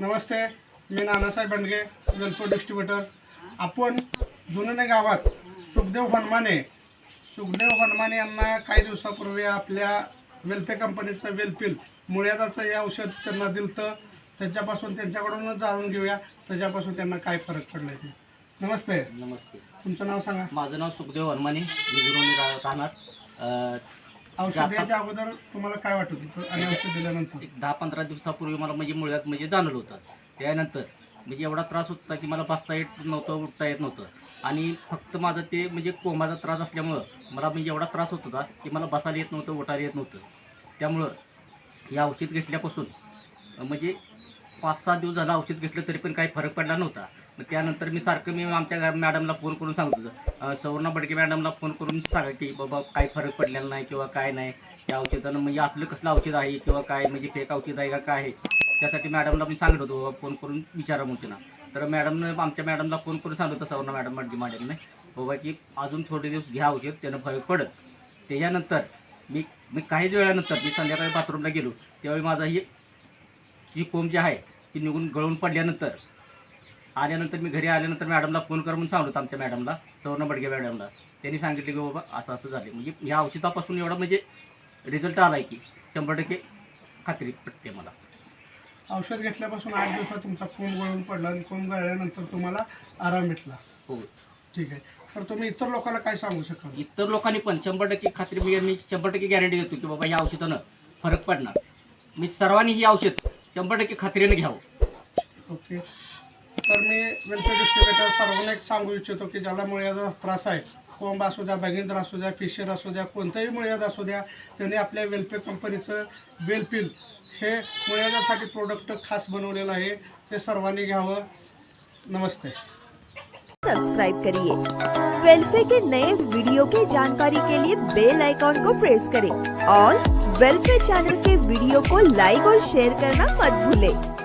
नमस्ते मी Nanasaheb बंडगे वेलपूर distributor. आपण जुनने गावात सुखदेव हनुमाने सुखदेव हनुमाने यांना काही दिवसापूर्वी आपल्या वेल्फे कंपनीचं वेलपिल मुळ्यादाचं हे औषध त्यांना दिलं तर त्याच्यापासून त्यांच्याकडूनच जाणून घेऊया. त्याच्यापासून त्यांना काय फरक पडला ते. नमस्ते. नमस्ते. तुमचं नाव सांगा. माझं नाव सुखदेव हरमाने मी जुरोनी रा- राहणार. औषध द्यायच्या अगोदर तुम्हाला काय वाटत होतं आणि औषध दिल्यानंतर? एक दहा पंधरा दिवसापूर्वी मला म्हणजे मुळ्यात म्हणजे जाणवलं होतं. त्यानंतर म्हणजे एवढा त्रास होता की मला बसता येत नव्हतं उठता येत नव्हतं. आणि फक्त माझं ते म्हणजे कोमाचा त्रास असल्यामुळं मला म्हणजे एवढा त्रास होत होता की मला बसायला येत नव्हतं उठायला येत नव्हतं. त्यामुळं हे औषध घेतल्यापासून म्हणजे पाच सहा दिवस झालं औषध घेतलं तरी पण काही फरक पडला नव्हता. मग त्यानंतर मी सारखं मी आमच्या मॅडमला फोन करून सांगत होतो. सवर्णा बडके मॅडमला फोन करून सांगा की बाबा काही फरक पडलेला नाही किंवा काय नाही. त्या औषधानं म्हणजे असलं कसलं औषध आहे किंवा काय म्हणजे फेक औषध आहे का काय आहे? त्यासाठी मॅडमला मी सांगत होतो बाबा फोन करून विचारा म्हणते ना तर मॅडमनं आमच्या मॅडमला फोन करून सांगत होतं सवर्णा मॅडम माझी मॅडमने बाबा की अजून थोडे दिवस घ्या औषध त्यानं फरक पडत. त्याच्यानंतर मी मी काही वेळानंतर मी संध्याकाळी बाथरूमला गेलो. त्यावेळी माझा ही ही कोंब जी आहे ती निघून गळून पडल्यानंतर आल्यानंतर मी घरी आल्यानंतर मॅडमला फोन कर म्हणून सांगतो आमच्या मॅडमला सवर्ण बडगे मॅडमला. त्यांनी सांगितले की बाबा असं असं झाले म्हणजे ह्या औषधापासून एवढा म्हणजे रिझल्ट आला आहे की शंभर टक्के खात्री पटते मला. औषध घेतल्यापासून आठ दिवसात तुमचा कोंब गळून पडला आणि कोंब गळल्यानंतर तुम्हाला आराम भेटला. हो. ठीक आहे. तर तुम्ही इतर लोकांना काय सांगू शकाल? इतर लोकांनी पण शंभर टक्के खात्री मी मी शंभर टक्के गॅरंटी देतो की बाबा या औषधानं फरक पडणार. मी सर्वांनी ही औषध शंभर टक्के खात्रीने घ्यावं. ओके. तर मी वेलफेअर डिस्ट्रीब्युटर सर्वांना एक सांगू इच्छितो की ज्याला मुळ्याचा त्रास आहे कोंब असू द्या बॅगेंद्र असू द्या फिशर असू द्या कोणताही मुळ्यात असू द्या त्यांनी आपल्या वेलफेअर कंपनीचं वेलपिल हे मुळ्यासाठी प्रोडक्ट खास बनवलेलं आहे ते सर्वांनी घ्यावं. नमस्ते. सब्सक्राइब करिए. वेलफेयर के नए वीडियो की जानकारी के लिए बेल आइकॉन को प्रेस करें और वेलफेयर चैनल के वीडियो को लाइक और शेयर करना मत भूलें।